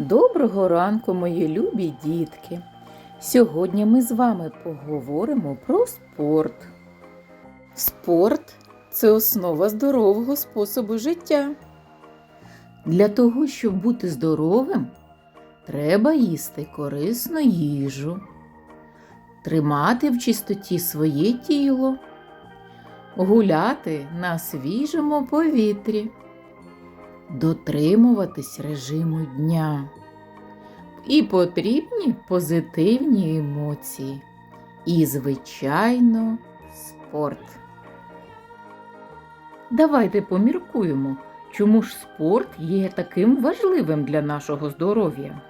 Доброго ранку, мої любі дітки! Сьогодні ми з вами поговоримо про спорт. Спорт це основа здорового способу життя. Для того, щоб бути здоровим, треба їсти корисну їжу, тримати в чистоті своє тіло, гуляти на свіжому повітрі дотримуватись режиму дня. І потрібні позитивні емоції. І, звичайно, спорт. Давайте поміркуємо, чому ж спорт є таким важливим для нашого здоров'я.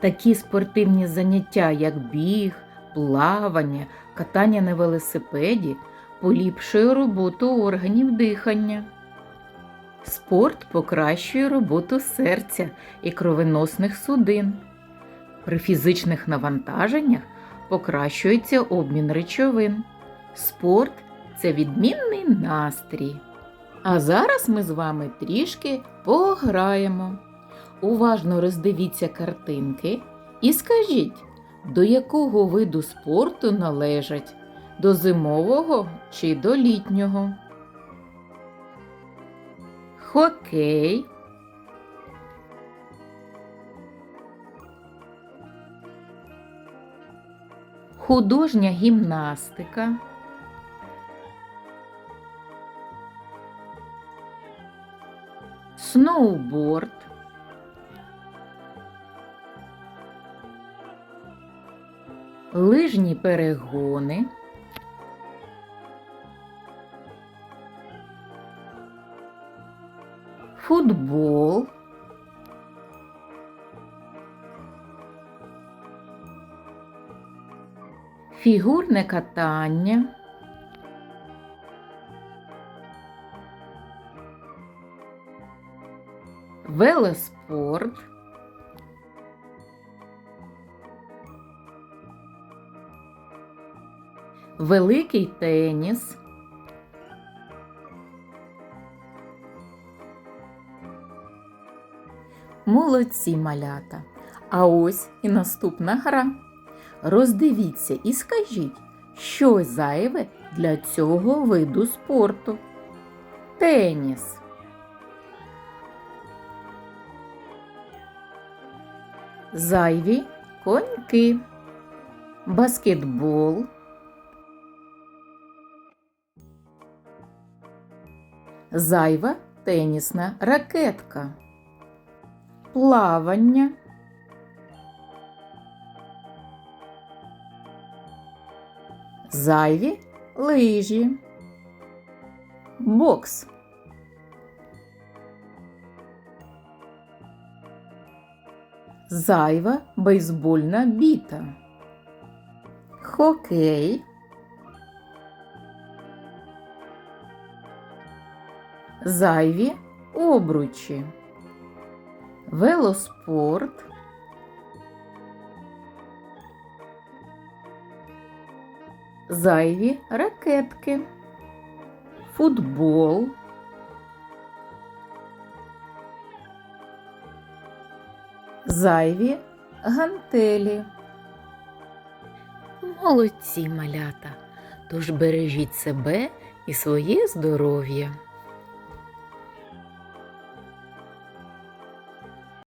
Такі спортивні заняття, як біг, плавання, катання на велосипеді, поліпшує роботу органів дихання. Спорт покращує роботу серця і кровоносних судин. При фізичних навантаженнях покращується обмін речовин. Спорт це відмінний настрій. А зараз ми з вами трішки пограємо. Уважно роздивіться картинки і скажіть, до якого виду спорту належать до зимового чи до літнього. Хокей. Художня гімнастика. Сноуборд. Лижні перегони. Футбол, фігурне катання, велоспорт, великий теніс. Молодці малята. А ось і наступна гра. Роздивіться і скажіть, що зайве для цього виду спорту. Теніс. Зайві коньки. Баскетбол. Зайва тенісна ракетка плавання, зайві лижі, бокс. Зайва бейсбольна біта, хокей, зайві обручі велоспорт, зайві ракетки, футбол, зайві гантелі. Молодці малята, тож бережіть себе і своє здоров'я.